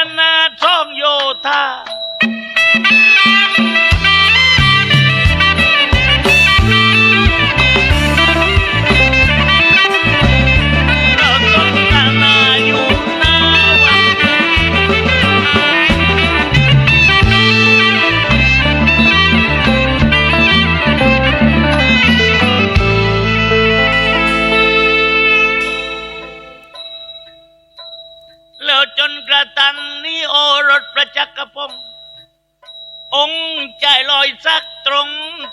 กันนา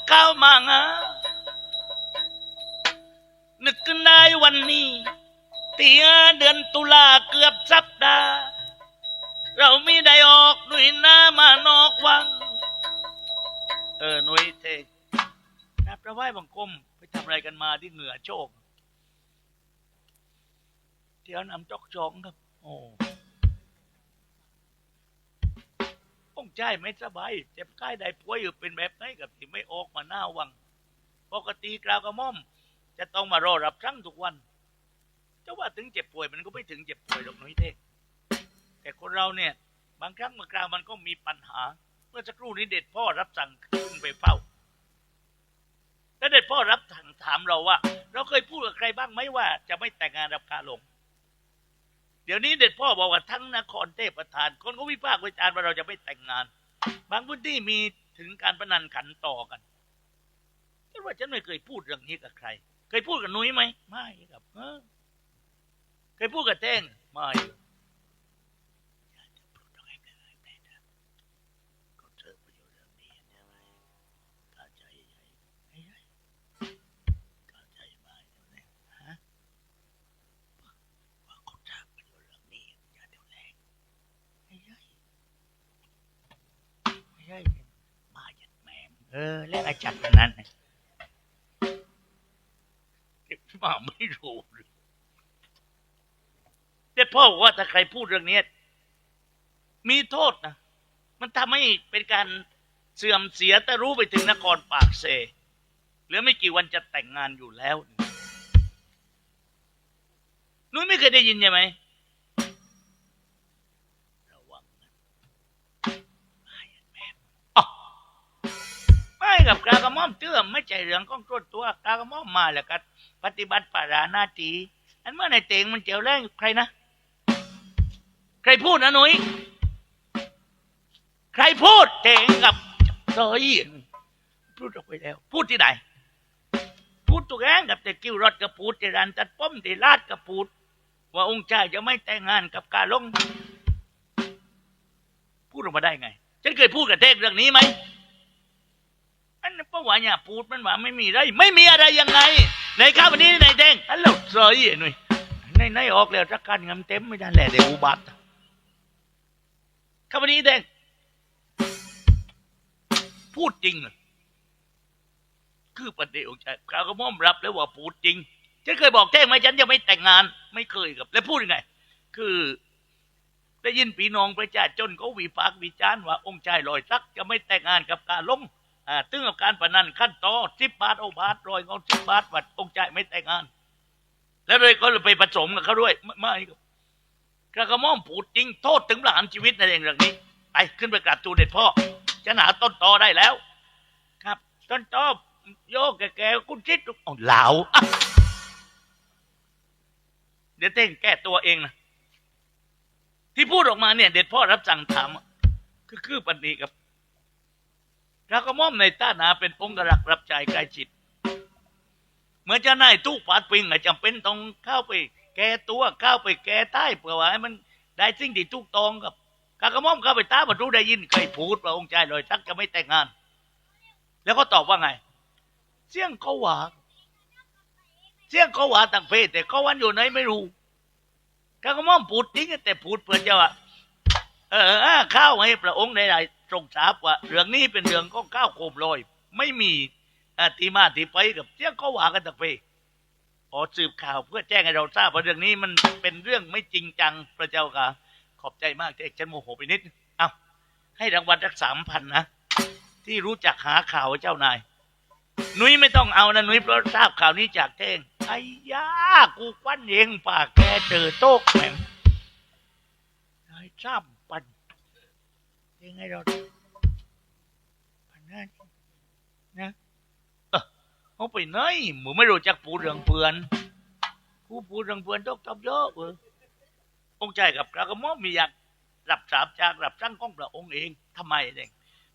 ข้ามางานึกขึ้นได้วันนี้เตียเดือนตุลาเกือบสัปดาห์ เราไม่ได้ออกหนุยหน้ามานอกวัง เออหนุยเทกนะพระไหว้บังคมไปทำอะไรกันมาที่เหงื่อโชกเที่ยวนำจอกจองครับ โอ้้องใจไม่สบาย เจ็บใกล้ได้ป่วยอยู่เป็นแบบไหนกับที่ไม่ออกมาหน้าวัง ปกติกราวกระม่อม จะต้องมารอรับครั้งทุกวันจะว่าถึงเจ็บป่วยมันก็ไม่ถึงเจ็บป่วยหรอกน้อยเท่แต่คนเราเนี่ย บางครั้งบางคราวมันก็มีปัญหา เมื่อสักครู่นี้เด็ดพ่อรับสั่งขึ้นไปเฝ้าแล้วเด็ดพ่อรับสั่งถามเราว่า เราเคยพูดกับใครบ้างไหมว่า จะไม่แต่งงานกับกาหลง เดี๋ยวนี้เด็ดพ่อบอกว่าทั้งนครเทพประธาน คนก็วิพากษ์วิจารณ์ว่าเราจะไม่แต่งงาน บางพื้นที่มีถึงการประนันขันต่อกันฉันว่าฉันไม่เคยพูดเรื่องนี้กับใคร เคยพูดกับนุ้ยไหมไม่ครับเออเคยพูดกับแท่งไม่ จารย์คนนั้นน่ะเด็กมาไม่รู้เลยเด็กพ่อบอกว่าถ้าใครพูดเรื่องนี้มีโทษนะ มันทำให้เป็นการเสื่อมเสียแต่รู้ไปถึงนครปากเซเหลือไม่กี่วันจะแต่งงานอยู่แล้วนุ้ยไม่เคยได้ยินใช่ไหม อมเตื้อมไม่ใช่เรื่องของตัวตัวกากระม่อมมาแล้วก็ปฏิบัติปาราหน้าที่อันเมื่อในเตงมันเจียวแรงใครนะ ใครพูดนะหนุยใครพูดเตงกับเซยพูดออกไปแล้ว พูดที่ไหน พูดตัวแองกับแต่กิ้วรถกับพูดที่ร้านตัดป้อมที่ลาดกับพูด ว่าองค์ชายจะไม่แต่งงานกับกาลง พูดออกมาได้ไง ฉันเคยพูดกับเทกเรื่องนี้ไหม อันนั้นเพราว่าเนี่ยพูดมันว่าไม่มีอะไร ไม่มีอะไรยังไงในข้าววันนี้ในแดงอันเราเสยหน่อยในในออกแล้วรักกันงำเต็มไม่ได้แหละเดี๋ยวอุบัติข้าววันนี้แดงพูดจริงเหรอคือประเดี๋ยวใช่ข้าก็ม่อมรับแล้วว่าพูดจริงฉันเคยบอกแจ้งไหมฉันจะไม่แต่งงาน ไม่เคยครับ แล้วพูดยังไง คือได้ยินพี่น้องประชาชนเขาวิพากษ์วิจารณ์ว่าองค์ชายลอยซักจะไม่แต่งงานกับกาลง ตึงกับการพนันขั้นต่อสิบบาทเอาบาทรอยเงาสิบบาทวัดองค์ใจไม่แต่งงาน แล้วเลยก็เลยไปผสมกับเขาด้วยไม่ไมกระกระม่อมผูดจริงโทษถึงประหารชีวิตในเรื่องเรื่องนี้ไปขึ้นไปกราบทูเด็ดพ่อจะหาต้นตอได้แล้ว ครับต้นตอโยกแก่ๆคุณชิดอ๋อเหลาเดี๋ยวเต้งแก้ตัวเองนะที่พูดออกมาเนี่ย เด็ดพ่อรับสั่งถามคือคือปันนี้กับ เราก็ม่อมในต้านาเป็นองค์กรักรับใจใกล้ชิดเหมือนจะนายตู้ปาดปิงอะจำเป็นต้องเข้าไป แก้ตัวเข้าไปแก้ใต้เพื่อว่าให้มันได้สิ่งที่ถูกต้องกับกากระม่อมเข้าไปตาบรรลุได้ยินเคยพูดว่าองค์ชายลอยซักจะไม่แต่งงาน แล้วก็ตอบว่าไง เสียงเขาหวาเสียงเขาหวาต่างเพศ แต่เขาวันอยู่ไหนไม่รู้กากระม่อมพูดจริงแต่พูดเพื่อจะว่าเออเข้าวให้พระองค์ได้ได้ ทรงทราบว่า เรื่องนี้เป็นเรื่องของข้าวโคมลอย ไม่มีอที่มาที่ไปกับเสียงเขาว่ากันตะเปพอสืบข่าวเพื่อแจ้งให้เราทราบว่าเรื่องนี้มันเป็นเรื่องไม่จริงจังพระเจ้าค่ะ ขอบใจมากที่เอกฉันโมโหไปนิดเอาให้รางวัลสักสามพันนะที่รู้จักหาข่าวให้เจ้านายนุ้ยไม่ต้องเอานะนุ้ยเพราะทราบข่าวนี้จากเท่งไอ้ยากูควันเองปากแกเจอโต๊ะแหม่มไอ้ซ้ำปัน ยังไงเราปันนั่นนะเออเอาไปไหนมึงไม่รู้จักปูเรื่องเพื่อนกูปูเรื่องเพื่อนต้องทำเยอะเออองค์ใจกับกระกระหม่อมมีอยากรับสาบจากรับสั่งของพระองค์เองทำไมเด็ก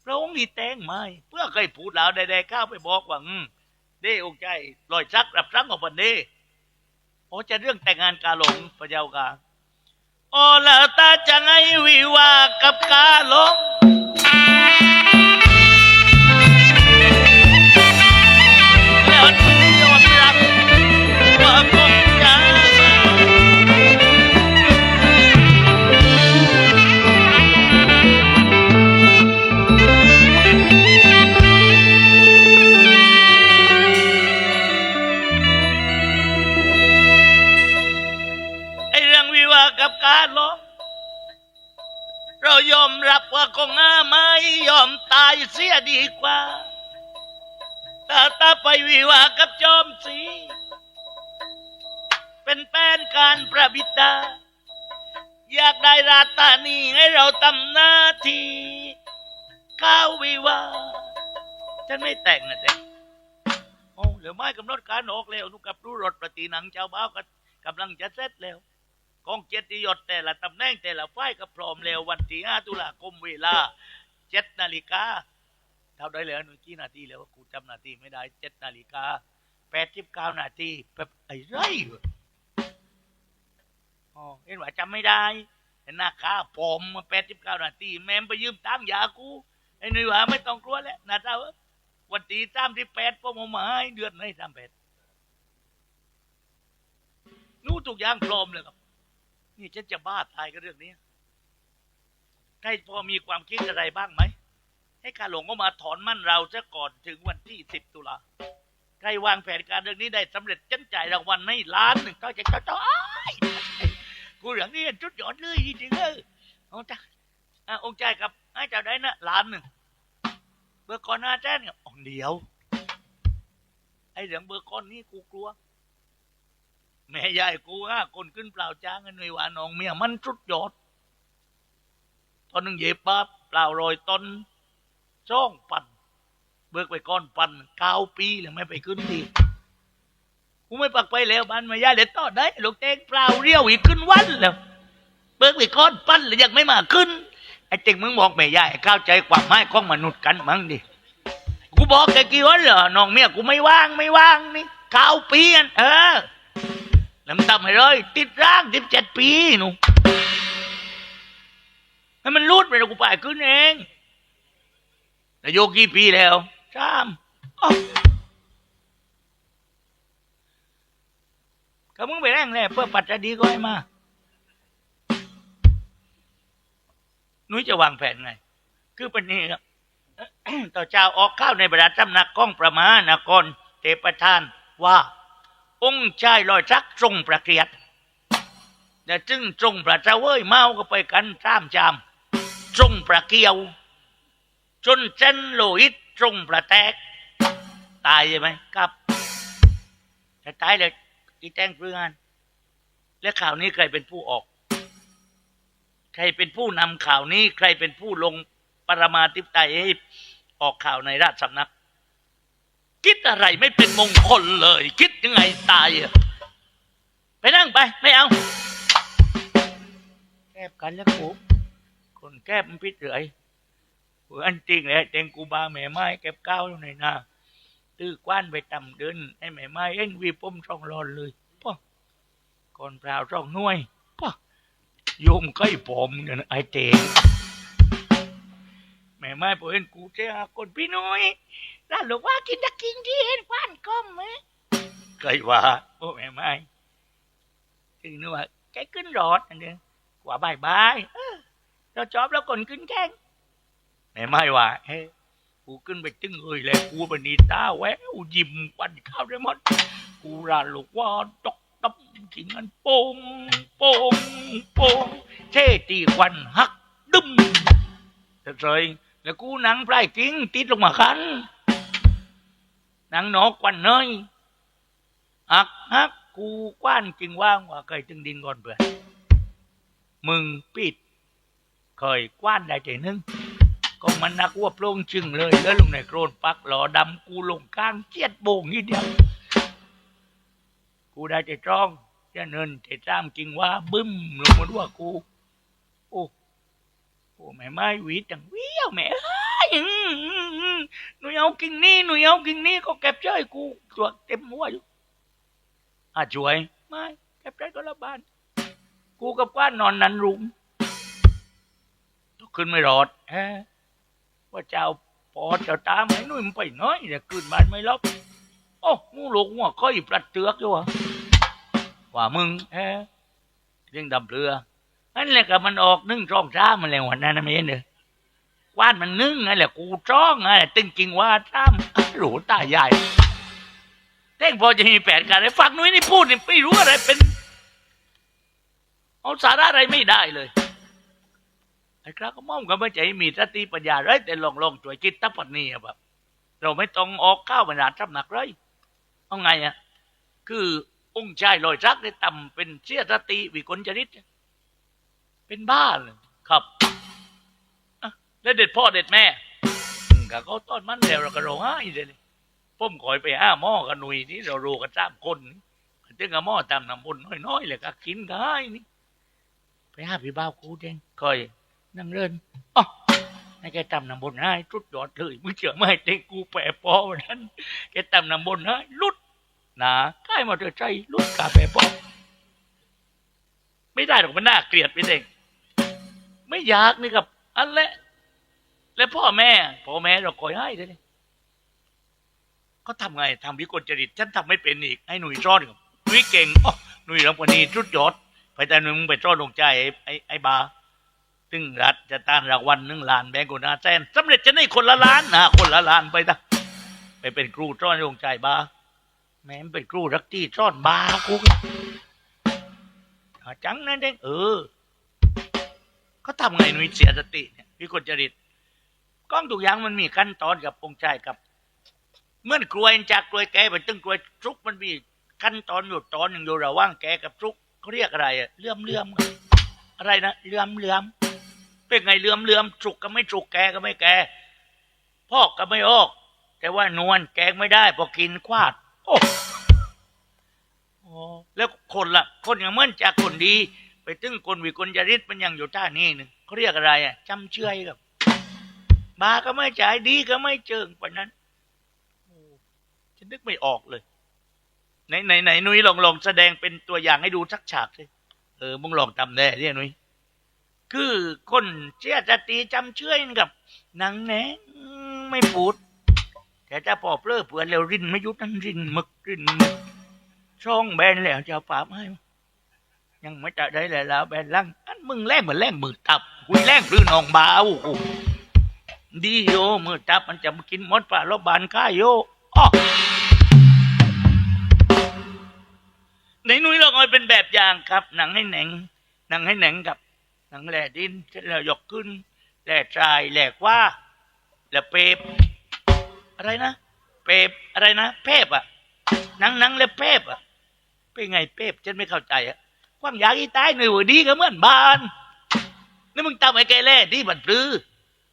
พระองค์นี่แต่งไม่เพื่อเคยพูดแล้วใดๆข้าไปบอกว่าอืมเด้องค์ใจลอยซักรับสั่งของพันเด้โอ้จะเรื่องแต่งงานกาหลงพระเจ้าค่ะ โอ้แล้วตาจะไงวิวากับกาลงิดาอยากได้ราตานีให้เราทำหน้าที่ข้าววิวาฉันไม่แต่งนะเด็กโอ้เหลือไม่กำหนดการออกแล้วนุกับรู้รถประตีหนังเจ้าบ้าวก็กำลังจะเสร็จแล้วกองเกียรติยศแต่ละตำแหน่งแต่ละฝ่ายก็พร้อมแล้ววันที่5ตุลาคมเวลาเจ็ดนาฬิกาเท่าได้แล้วหนูกี่นาทีแล้วกูจำนาทีไม่ได้เจ็ดนาฬิกาแปดสิบเก้านาทีแบบไอ้ไร วะอ๋อเห็นว่าจำไม่ได้เห็นหน้าข้าผมมาแปดสิบเก้านาทีแม่มไปยืมตังยากูไอ้หนุ่ยว่าไม่ต้องกลัวแล้วนะเจ้าวันที่สามสิบแปดผมเอมาให้เดือนไหนสามแปดนู้ทุกอย่างพร้อมเลยครับ นี่ฉันจะบ้าตายกับเรื่องนี้ใครพอมีความคิดอะไรบ้างไหม ให้การหลวงก็มาถอนมั่นเราซะก่อนถึงวันที่สิบตุลาใครวางแผนการเรื่องนี้ได้สำเร็จฉันจ่ายรางวัลให้ล้านหนึ่งก็จะเจ้าจ้าย กูเรื่องนี้จุดยอดเลยจริงๆเออองค์จ้าอะองค์ใจกับให้เจ้าได้นะล้านหนึ่งเบอร์ก่อนหน้าแจ้งเนี่ยองเดียว ไอ้เรื่องเบอร์ก่อนนี้กูกลัว แม่ยายกูห้าคนขึ้นเปล่าจ้างกันหน่วยวาน้องเมียมันสุดยอด ตอนหนึ่งเย็บปั๊บเปล่ารอยต้นจ้องปั่นเบิกไปก้อนปั่นเก้าปีแล้วไม่ไปขึ้นที กูไม่ปักไปแล้วบ้านม่ยาเด็ดต่อได้ลูกเต้งเปล่าเรียวอีกขึ้นวันแล้วเบิกไปก้อนปั้นแล้วยังไม่มาขึ้นไอ้เต็งมึงบอกแม่ยายเข้าใจความหมายของมนุษย์กันมั้งดิกูบอกแกกี่วันเหรอน้องเมียกูไม่ว่างไม่ว่างนี่เก้าปีอันเออลำตับให้เลยติดร่างสิบเจ็ดปีหนูให้มันรูดไปแล้วกูไปขึ้นเองนายโยกี่ปีแล้วสามอ้า ก็มึงไปแรงแหละเพื่อปัจจัยดีก็ให้มานุ้ยจะวางแผนไง คือเป็นนี่ครับต่อเจ้าออกข้าวในบรรดาสำนักก้องประมาณนกรเทพทานว่า องค์ชายลอยซักทรงประเกียรติแต่จึงทรงประเจ้าเว้ยเมาก็ไปกันสามจามทรงประเกียว จนเส้นโลหิตทรงประแตก ตายใช่ไหมครับแต่ตายเลย อีแจ้งเพื่อนและข่าวนี้ใครเป็นผู้ออก ใครเป็นผู้นำข่าวนี้ ใครเป็นผู้ลงปรมาธิปไตยให้ออกข่าวในราชสำนัก คิดอะไรไม่เป็นมงคลเลย คิดยังไงตายอะไปนั่งไป ไม่เอา แคบกันแล้วกูคนแคบมันพิษเฉยอันจริงแหละเจงกูบาแม่ไม้เก็บก้าวอยู่ในหน้า ตื้อกว้านไปต่ำเดินให้แม่ไม้เอ็งวีปมช่องรอนเลยป่ะก่อนเปล่าช่องน่วยป่ะโยมใกล้ผมเนี่ยนไอ้เจงแม่ไม้พอเห็นกูเจ้าคนพี่น้อยร้าหลวงว่ากินตะกินที่เห็นควันก้มไหมเคยว่าโอ้แม่ไม่ถึงนึกว่าแกขึ้นรถอันเดียกว่าบายบายเราจอบแล้วก่อนขึ้นแข่งแม่ไม่ว่าเฮ้ กูขึ้นไปตึงเอ้ยเลยกูบันนีตาแววยิ้มควันข้าวได้หมดกูราหลวงว่าตกตับขิงมันโป่งโป่งโป่งเท่ตีควันหักดึ้มเลยแล้วกูหนังปลายกิ้งติดลงมาคันนางนกควันเนยอักฮักกูกว้านจึงว่างว่าเคยถึงดินก่อนเพื่อมึงปิดเคยกว้านได้ใจนึง ก็มันนักว่าโปร่งจึงเลยแล้วลงในโครนปักหลอดำกูลงข้างเจียดโบงนิดเดียวกูได้ใจจ้องจะเนินใจจ้ามจริงว่าบึ้มลงมาด้วยกู โอ้โอ้แม่ไม้หวีจังเวี้ยวแม่เอ้ยอืมอืมอืมหนูเอากิ่งนี้หนูเอากิ่งนี้ก็เก็บเจ้ยกูตัวเต็มหัวอยู่อะช่วยไม่เก็บได้ก็ละบ้าน กูกับกว้านนอนนันรุมขึ้นไม่รอดแฮะ ว่าเจ้าปอดเจ้าตาไอ้นุ่ยมันไปน้อยเดี๋ยวขึ้นบ้านไม่รอบโอ้มูหลงหัวก้อยปลัดเตือกอยู่วะว่ามึงแฮเรื่องดำเรือนั่นแหละก็มันออกนึ่งช่องช้ามันแรงวันนั้นนะไม่เห็นเลยกว้านมันนึ่งนั่นแหละกูจ้องไงตึงจริงว่าจ้ามหลูตาใหญ่เท่งพอจะมีแผนการไอ้ฟังนุ้ยนี่พูดนี่ไม่รู้อะไรเป็น เอาสาระอะไรไม่ได้เลย ไอ้คราก็ม่อมก็ไม่ใจมีสติปัญญาเลยแต่ลองลองช่วยคิดทัพปนีอะแบบเราไม่ต้องออกข้าวบรรดาทำหนักเลยเอาไงอะคือองค์ชายลอยรักได้ต่ำเป็นเสียสติวิกลจริตเป็นบ้าเลยครับแล้วเด็ดพ่อเด็ดแม่ก็เขาต้อนมันแล้วเราก็ร้องไห้เลยพ่มคอยไปห้าหม้อกันหนุยนี่เรารู้กันสามคนถึงกับหม้อตามน้ำมนน้อยๆเลยก็กินก็ให้นี่ไปห้าพี่บ้าวกูเด้งคอย นั่งเล่นอ๋อให้แกตำน้ำบนให้ทุดยอดเลยมึงเชื่อไหมเด็กกูแปรปอวันนั้นแกตำน้ำบนให้ลุดนาใกล้มาเถอะใจลุดกาแปรปอไม่ได้หรอกมันน่าเกลียดไปเด็กไม่อยากนี่กับ อันและ แล้วพ่อแม่พ่อแม่เราคอยให้เลยเขาทำไงทำวิกลจริตฉันทำไม่เป็นอีกให้หนุ่ยซ่อนกับหนุ่ยเก่งอ๋อหนุ่ยรำกว่านี้ทุดยอดไปแต่หนึ่งไปจ้อลงใจไอ้ไอ้ไอ้บา ตึงรัฐจะต้านรางวัลหนึ่งล้านแบงกุนาแสนสำเร็จจะได้คนละล้านนะคนละล้านไปนะไปเป็นครูจ้อนลงใจบาแม่งเป็นครูรักที่จ้อนบากูจังนั่นเองเออเขาทำไงหนุ่ยเสียสติเนี่ยพี่คนจริตกล้องทุกอย่างมันมีขั้นตอนกับองค์ใจกับ เมื่อกลวยจากกลวยแกไปตึงกลวยทุกมันมีขั้นตอนอยู่ตอนหนึ่งอยู่ระหว่างแกกับทุกเขาเรียกอะไรอะเลื่อมเลื่อมอะไรนะเลื่อมเลื่อม เป็นไงเลื่อมเลื่อมจุกก็ไม่จุกแกก็ไม่แกพอกก็ไม่ออก แต่ว่านวลแกงไม่ได้ พอกินควาด โอ้แล้วคนละคนอย่างเมื่อนจากคนดี ไปตึ้งคนวิกลจริตมันยังอยู่ท่านี้หนึ่งเขาเรียกอะไรอะจำเชื่อยกับบาก็ไม่จ่ายดีก็ไม่เจิงไปนั้นอฉันนึกไม่ออกเลย ไหนไหนไหนนุ้ยลองลองแสดงเป็นตัวอย่างให้ดูสักฉากสิเออมึงลองทำได้เรียนุ้ย คือคนเชี่ยจะตีจำเชื่อยกับหนังแหนงไม่ปูด แต่ถ้าพอเลือเปื่อนแล้วรินไม่ยุดนั่นรินมึกรินมึกช่องแบนแล้วจะปราบให้ยังไม่จะได้เลยแล้วแบนลังอันมึงแรงเหมือนแรงมือตับคุยแรงปลื้นองบาวกูดีโยมือตับมันจะมากินมดปลาลบบานข้าโยอ้อในนุ้ยเราเอาไปเป็นแบบอย่างครับ หนังให้หนังหนังให้หนังกับ หนังแหล่ดินเสร็จแล้วยกขึ้นแหล่ทรายแหลกว่าแหล่เปบอะไรนะเปบอะไรนะเพบอะหนังหนังแล้วเพบอะเป็นไงเพบฉันไม่เข้าใจอะความอยากอีตายหน่อยดีก็เหมือนบ้านนี่มึงตามไอ้แกแล่ดีบัดปลือ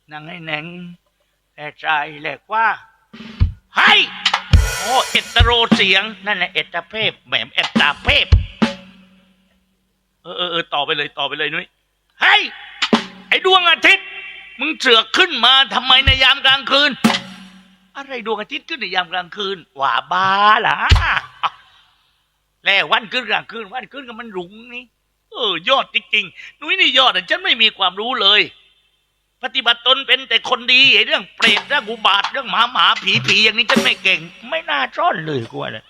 หนังให้หนงแหล่ทรายแหลกว่าให้โอ้เอตโรเสียงนั่นแหละเอตาเพพแหมเอตาเพพเออเออเออต่อไปเลยต่อไปเลยนุ้ย เฮ้ยไอ้ดวงอาทิตย์ มึงเสือกขึ้นมาทำไมในยามกลางคืน อะไรดวงอาทิตย์ขึ้นในยามกลางคืนว่าบ้าล่ะแล้ววันขึ้นกลางคืน วันขึ้นก็มันรุงนี่เออยอดจริงๆนุ้ยนี่ยอดฉันไม่มีความรู้เลย ปฏิบัติตนเป็นแต่คนดีไอ้เรื่องเปรตเรื่องอุบาทเรื่องหมาหมาผีผีอย่างนี้ฉันไม่เก่ง ไม่น่าซ่อนเลยกูว่านะ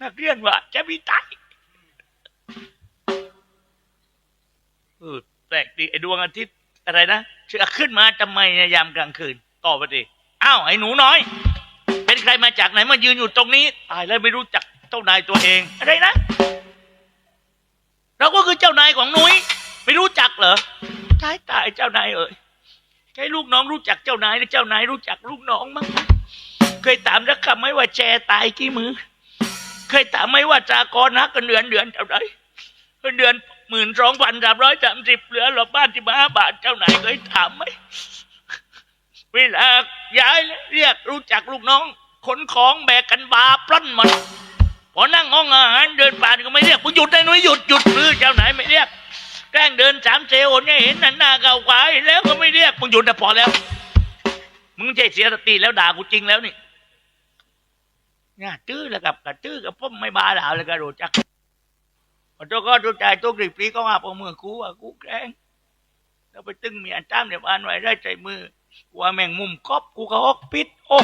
นักเรียนว่าจะมีตาย แปลกดีไอ้ดวงอาทิตย์อะไรนะเชื่อขึ้นมาทำไมในยามกลางคืนต่อไปดิอ้าวไอ้หนูน้อย เป็นใครมาจากไหนมายืนอยู่ตรงนี้ตายแล้วไม่รู้จักเจ้านายตัวเอง อะไรนะ เราก็คือเจ้านายของหนุยไม่รู้จักเหรอตายตายเจ้านายเอ่ยใช่ลูกน้องรู้จักเจ้านายหรือเจ้านายรู้จักลูกน้องมั้งเคยถามรักคำไหมว่าแชร์ตายกี่มือ เคยถามไหมว่าจากรนักกันเดือนเดือนเท่าไหรเงินเดือน หมื่นสองพันสามร้อยสามสิบเหลือหลบบ้านที่มาบาทเจ้าไหนเคยถามไหมเวลาย้ายเรียกรู้จักลูกน้องขนของแบกกันบาปล้นหมันพอนั่งห้องอาหารเดินผ่านก็ไม่เรียกมึงหยุดได้หนุ่ยหยุดหยุดหรือเจ้าไหนไม่เรียกแกล้งเดินสามเซลเนี่ยเห็นหน้าหน้าเก่าขวาแล้วก็ไม่เรียกมึงหยุดนะพอแล้ว มึงใจเสียสติแล้วด่ากูจริงแล้วนี่เนี่ยตื้อแล้วกับกระตื้อกับพ่อไม่บาด่าเลยกระโดดจัก ขอโทษก็ตัวใจตัวกรีบรีก็มาพอมือกูว่ากูแกล้งแล้วไปตึงเมียจ้ามเดี๋ยวบ้านไว้ได้ใจมือว่าแมงมุมครอบกูก็ฮอกปิดโอ้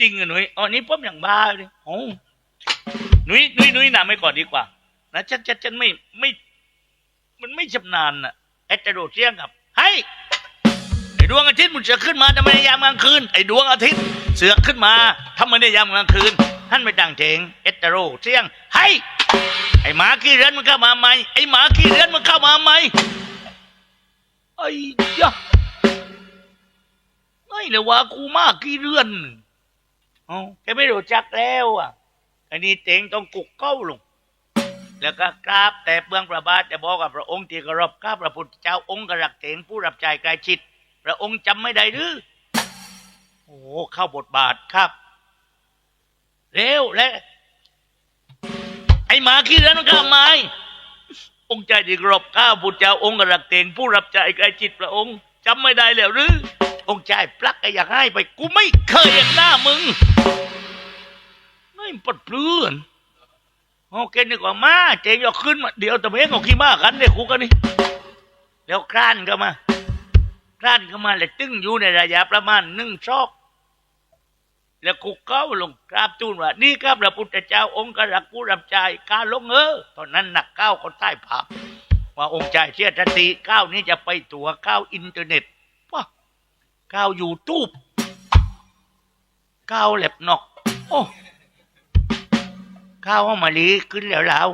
จริงอะหนุ่ยอ๋อนี่พ่ออย่างบ้าเลยโอ้หนุ่ยหนุ่ยหนุ่ยนำไม่ก่อนดีกว่านะฉันฉันฉันไม่ไม่ มันไม่ชำนาญน่ะไอ้จะโดดเสียงกับเฮ้ไอ้ดวงอาทิตย์มันเสือกขึ้นมาทำไมยามกลางคืนไอ้ดวงอาทิตย์ เสือกขึ้นมาทำไมในยามกลางคืนท่านไม่ตั้งเถงเอตโรเสียงเฮ้ไอ้หมาขี้เรือนมันเข้ามาไหมไอ้หมาขี้เรือนมันเข้ามาไหมไอ้ยะไอ้เลยว่ากูมากขี้เรือนอ๋อแกไม่รู้จักแล้วอะอันนี้เตงต้องกุกเก้าลงแล้วก็กราบแต่เบื้องพระบาทจะบอกกับพระองค์ที่เคารพข้าพระพุทธเจ้าองค์กรักเถงผู้รับใจกายชิด พระองค์จำไม่ได้หรือ เข้าบทบาทครับ เร็วและ ไอหมาขี้เรือนมันข้าไม้องค์ใจที่เคารพข้าพระพุทธเจ้าองค์กระักเถงผู้รับใจกายจิตพระองค์จำไม่ได้แล้วหรือ องค์ใจปลักก็อยากให้ไป กูไม่เคยเห็นหน้ามึงไม่ปดเปลื้อนโอเคนึกว่ามาเจงยกขึ้นมาเดี๋ยวตะเมงเอาขี้มากันเด็กคุกันนี่แล้วคลานก็มาคลานก็มาเลยตึงอยู่ในระยะประมาณหนึ่งซอก แล้วคุกเก้าลงกราบทูลว่า นี่ครับพระพุทธเจ้าองค์กรักผู้รับใจการลงเออตอนนั้นหนักเก้าคนใต้ผาว่าองค์ใจเชื่อสติก้าวนี้จะไปตัวก้าวอินเทอร์เน็ตว้าก้าวยูทูบก้าวแล็บนอกโอ้ข้าวอมมะลิขึ้นแล้วแล้ว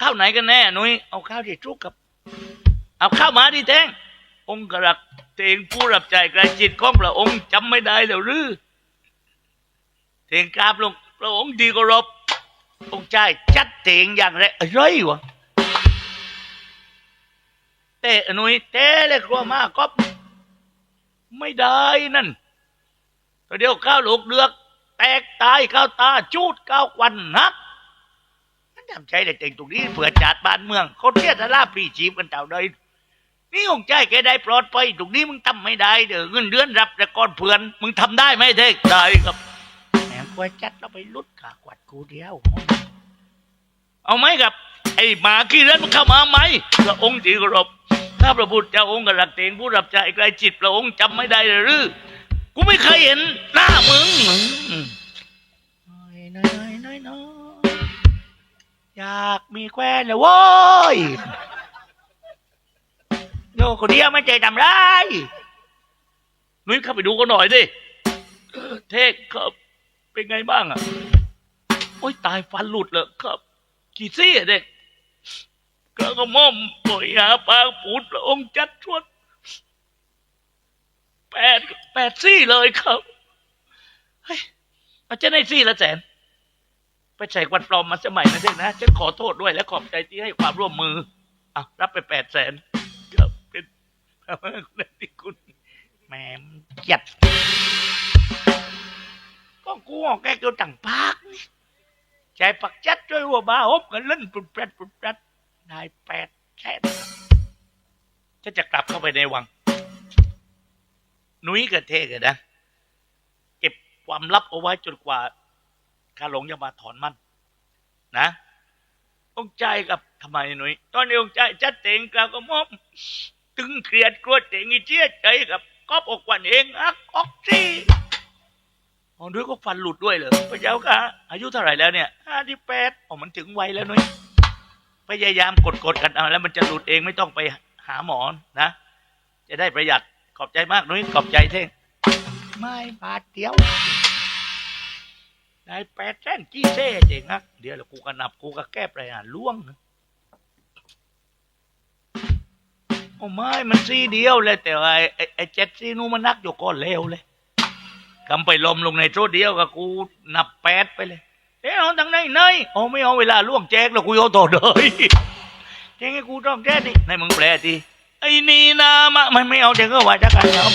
ข้าวไหนกันแน่นุ้ยเอาข้าวที่จุกกับ เอาข้าวมาที่แทง องค์กรักเตงผู้รับใจกระจิตของพระองค์จำไม่ได้แล้วหรือเตงกราบลงพระองค์ดีกรบองค์ใจจัดเตงอย่างไรอะไรวะเตะนุ้ยเตะเลยกลัวมากก็ไม่ได้นั่นเดี๋ยวข้าวหลกเดือก แตกตายข้าวตาจูดข้าวควันนักมันทำใจได้เต็งตรงนี้เผื่อจัดบ้านเมืองเขาเทียดลาปรีชีพกันเต่าใด นี่องค์ใจแกได้ปลอดภัยตรงนี้มึงทำไม่ได้เด้อเงินเดือนรับแต่ก่อนเพื่อน มึงทำได้ไหมเท่ได้ครับแหมกลัวจัดแล้วไปลุดขากวัดกูเดียว เอาไหมครับ ไอ้หมาขี้เรือนมันเข้ามาไหมพระองค์ที่เคารพข้าพระพุทธเจ้าองค์กรักเตงผู้รับใจไกลจิตพระองค์จำไม่ได้หรือกูไม่เคยเห็นหน้ามึงน้อยน้อยน้อยน้อยอยากมีแควนเลยโว้ย โยคนเดียวไม่ใจทำไรนุ้ยเข้าไปดูกันหน่อยดิเทกครับเป็นไงบ้างอะ โอ้ยตายฟันหลุดเลยครับ กี่ซี่อะเด็กก็ก็ม่อมปล่อยหาปางปูดพระองค์จัดชวดแปดแปดซี่เลยครับเฮ้ยเอาจะได้ซี่ละแสนไปใส่ควันปลอมมาสมัยนะเด็กนะฉันขอโทษด้วยและขอบใจที่ให้ความร่วมมืออะรับไปแปดแสน แหมมจัดก็กูออกแกเกี่ยวต่างปากนี่ใจปักจัดด้วยหัวบ้าฮบกันเล่นปุดแปดปุดแปดได้แปดแสนจะจะกลับเข้าไปในวัง นุ้ยกับเทกันนะเก็บความลับเอาไว้จนกว่าข้าหลงจะมาถอนมันนะองค์ใจกับทำไมนุ้ยตอนนี้องค์ใจจัดเต็งกล่าวก็มอบ ตึงเครียดกลัวเต็งอีเจี๊ยใจกับก๊อบอกวันเองอักออกซี่อ๋อด้วยก็ฟันหลุดด้วยเหรอพระเจ้าค่ะ อายุเท่าไหร่แล้วเนี่ยห้าที่แปดอ๋อมันถึงวัยแล้วนุ้ยพยายามกดๆกันเอาแล้วมันจะหลุดเองไม่ต้องไปหาหมอนะ จะได้ประหยัดขอบใจมากนุ้ยขอบใจเท่งไม่บาทเดียวได้แปดแสนกี่เซ่เจ๋งฮะเดี๋ยวล้วกูก็นับกูก็แก้ประหารล่วงนะ โอ้ไม่มันซีเดียวเลย แต่ว่าไอ้ไอ้ไอ้เจ็ดซีนู้นมันนักอยู่ก้อนเลวเลยกำไปลมลงในโซเดียวกับกูนับแปดไปเลยเอ๊ะเอาทางไหนไหนโอ้ไม่เอาเวลาล่วงแจ๊กแล้วกูเอาต่อเลยแจ๊กให้กูต้องแจ๊กนี่ในมึงแปลทีไอ้นี่นะมะมันไม่เอาเดี๋ยวก็ว่าจะกันครับ